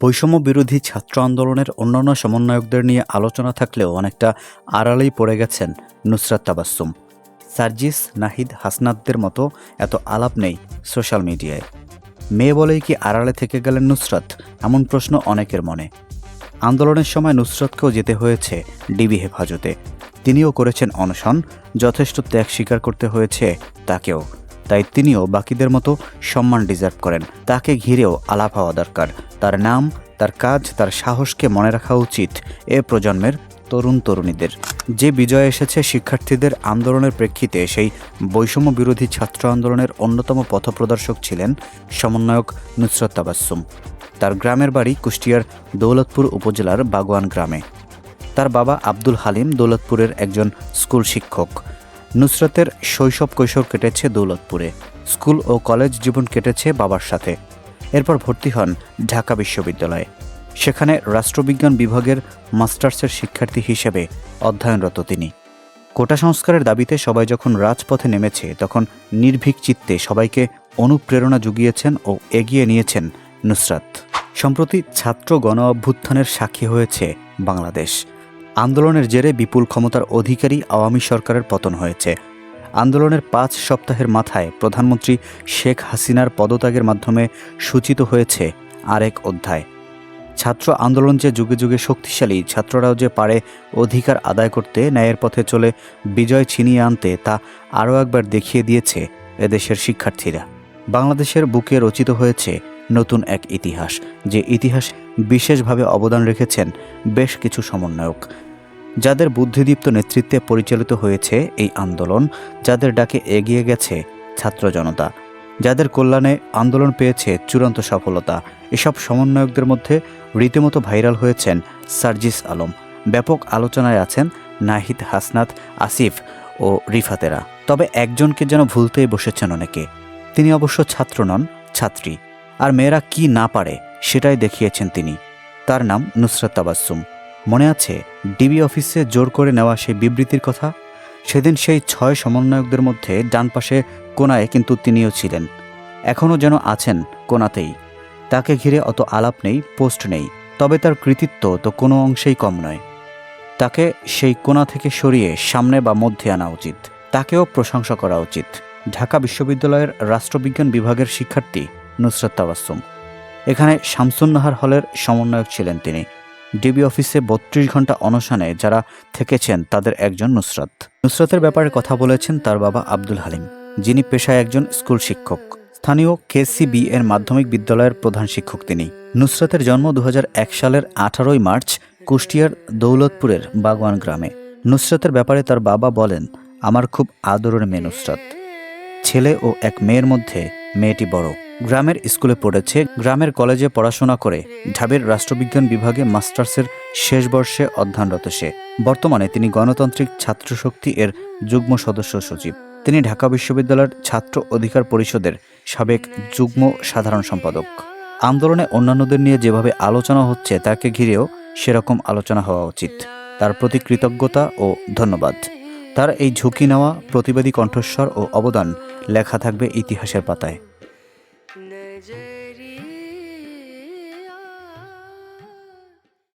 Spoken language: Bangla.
বৈষম্য বিরোধী ছাত্র আন্দোলনের অন্যান্য সমন্বয়কদের নিয়ে আলোচনা থাকলেও অনেকটা আড়ালেই পড়ে গেছেন নুসরাত তাবাসসুম। সার্জিস নাহিদ হাসনাতদের মতো এত আলাপ নেই সোশ্যাল মিডিয়ায়। মেয়ে বলেই কি আড়ালে থেকে গেলেন নুসরাত? এমন প্রশ্ন অনেকের মনে। আন্দোলনের সময় নুসরতকেও যেতে হয়েছে ডিবি হেফাজতে। তিনিও করেছেন অনশন, যথেষ্ট ত্যাগ স্বীকার করতে হয়েছে তাকেও। তাই তিনিও বাকিদের মতো সম্মান ডিজার্ভ করেন। তাকে ঘিরেও আলাপ হওয়া দরকার। তার নাম, তার কাজ, তার সাহসকে মনে রাখা উচিত এ প্রজন্মের তরুণ তরুণীদের। যে বিজয় এসেছে শিক্ষার্থীদের আন্দোলনের প্রেক্ষিতে, সেই বৈষম্য বিরোধী ছাত্র আন্দোলনের অন্যতম পথপ্রদর্শক ছিলেন সমন্বয়ক নুসরত তাবাসসুম। তার গ্রামের বাড়ি কুষ্টিয়ার দৌলতপুর উপজেলার বাগোয়ান গ্রামে। তার বাবা আব্দুল হালিম দৌলতপুরের একজন স্কুল শিক্ষক। নুসরতের শৈশব কৈশোর কেটেছে দৌলতপুরে। স্কুল ও কলেজ জীবন কেটেছে বাবার সাথে। এরপর ভর্তি হন ঢাকা বিশ্ববিদ্যালয়ে। সেখানে রাষ্ট্রবিজ্ঞান বিভাগের মাস্টার্সের শিক্ষার্থী হিসেবে অধ্যয়নরত তিনি। কোটা সংস্কারের দাবিতে সবাই যখন রাজপথে নেমেছে, তখন নির্ভীক চিত্তে সবাইকে অনুপ্রেরণা জুগিয়েছেন ও এগিয়ে নিয়েছেন নুসরাত। সম্প্রতি ছাত্র গণ অভ্যুত্থানের সাক্ষী হয়েছে বাংলাদেশ। আন্দোলনের জেরে বিপুল ক্ষমতার অধিকারী আওয়ামী সরকারের পতন হয়েছে। আন্দোলনের পাঁচ সপ্তাহের মাথায় প্রধানমন্ত্রী শেখ হাসিনার পদত্যাগের মাধ্যমে সূচিত হয়েছে আরেক অধ্যায়। ছাত্র আন্দোলন যে যুগে যুগে শক্তিশালী, ছাত্ররাও যে পারে অধিকার আদায় করতে, ন্যায়ের পথে চলে বিজয় ছিনিয়ে আনতে, তা আরও একবার দেখিয়ে দিয়েছে এদেশের শিক্ষার্থীরা। বাংলাদেশের বুকে রচিত হয়েছে নতুন এক ইতিহাস, যে ইতিহাস বিশেষভাবে অবদান রেখেছেন বেশ কিছু সমন্বয়ক। যাদের বুদ্ধিদীপ্ত নেতৃত্বে পরিচালিত হয়েছে এই আন্দোলন, যাদের ডাকে এগিয়ে গেছে ছাত্র জনতা। যাদের কল্যাণে আন্দোলন পেয়েছে চূড়ান্ত সফলতা। এসব সমন্বয়কদের মধ্যে রীতিমতো ভাইরাল হয়েছেন সার্জিস আলম। ব্যাপক আলোচনায় আছেন নাহিদ হাসনাত, আসিফ ও রিফাতেরা। তবে একজনকে যেন ভুলতেই বসেছেন অনেকে। তিনি অবশ্য ছাত্র নন, ছাত্রী। আর মেয়েরা কি না পারে, সেটাই দেখিয়েছেন তিনি। তার নাম নুসরাত তাবাসসুম। মনে আছে ডিবি অফিসে জোর করে নেওয়া সেই বিবৃতির কথা? সেদিন সেই ছয় সমন্বয়কদের মধ্যে ডান পাশে কোনায় কিন্তু তিনিও ছিলেন। এখনও যেন আছেন কোনাতেই। তাকে ঘিরে অত আলাপ নেই, পোস্ট নেই। তবে তার কৃতিত্ব তো কোনো অংশেই কম নয়। তাকে সেই কোণা থেকে সরিয়ে সামনে বা মধ্যে আনা উচিত। তাকেও প্রশংসা করা উচিত। ঢাকা বিশ্ববিদ্যালয়ের রাষ্ট্রবিজ্ঞান বিভাগের শিক্ষার্থী নুসরাত তাবাসসুম। এখানে শামসুন্নাহার হলের সমন্বয়ক ছিলেন তিনি। ডিবি অফিসে বত্রিশ ঘণ্টা অনশনে যারা থেকেছেন তাদের একজন নুসরাত। নুসরাতের ব্যাপারে কথা বলেছেন তার বাবা আব্দুল হালিম, যিনি পেশায় একজন স্কুল শিক্ষক। স্থানীয় কেসিবি এর মাধ্যমিক বিদ্যালয়ের প্রধান শিক্ষক তিনি। নুসরাতের জন্ম দু হাজার এক সালের আঠারোই মার্চ কুষ্টিয়ার দৌলতপুরের বাগওয়ান গ্রামে। নুসরাতের ব্যাপারে তার বাবা বলেন, আমার খুব আদরের মেয়ে নুসরাত। ছেলে ও এক মেয়ের মধ্যে মেয়েটি বড়। গ্রামের স্কুলে পড়েছে, গ্রামের কলেজে পড়াশোনা করে ঢাবের রাষ্ট্রবিজ্ঞান বিভাগে মাস্টার্সের শেষ বর্ষে অধ্যয়নরত সে। বর্তমানে তিনি গণতান্ত্রিক ছাত্র শক্তি এর যুগ্ম সদস্য সচিব। তিনি ঢাকা বিশ্ববিদ্যালয়ের ছাত্র অধিকার পরিষদের সাবেক যুগ্ম সাধারণ সম্পাদক। আন্দোলনে অন্যান্যদের নিয়ে যেভাবে আলোচনা হচ্ছে তাকে ঘিরেও সেরকম আলোচনা হওয়া উচিত। তার প্রতি কৃতজ্ঞতা ও ধন্যবাদ। তার এই ঝুঁকি নেওয়া, প্রতিবাদী কণ্ঠস্বর ও অবদান লেখা থাকবে ইতিহাসের পাতায়। J.